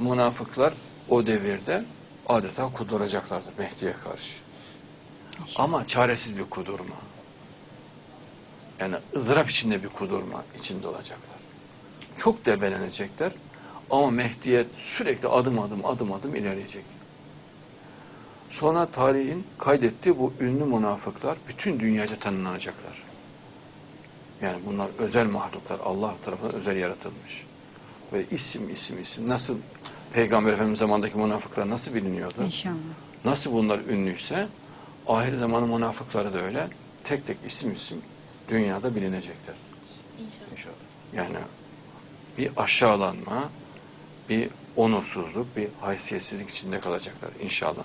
münafıklar o devirde adeta kuduracaklardır Mehdi'ye karşı. Ama çaresiz bir kudurma. Yani ızdırap içinde bir kudurma içinde olacaklar. Çok debelenecekler ama Mehdi'ye sürekli adım adım adım adım ilerleyecek. Sonra tarihin kaydettiği bu ünlü münafıklar bütün dünyaca tanınacaklar. Yani bunlar özel mahluklar. Allah tarafından özel yaratılmış. Ve isim isim isim. Nasıl Peygamber Efendimiz zamandaki münafıklar nasıl biliniyordu? İnşallah. Nasıl bunlar ünlüyse ahir zamanın münafıkları da öyle. Tek tek isim isim dünyada bilinecekler. İnşallah. İnşallah. Yani bir aşağılanma, bir onursuzluk, bir haysiyetsizlik içinde kalacaklar inşallah.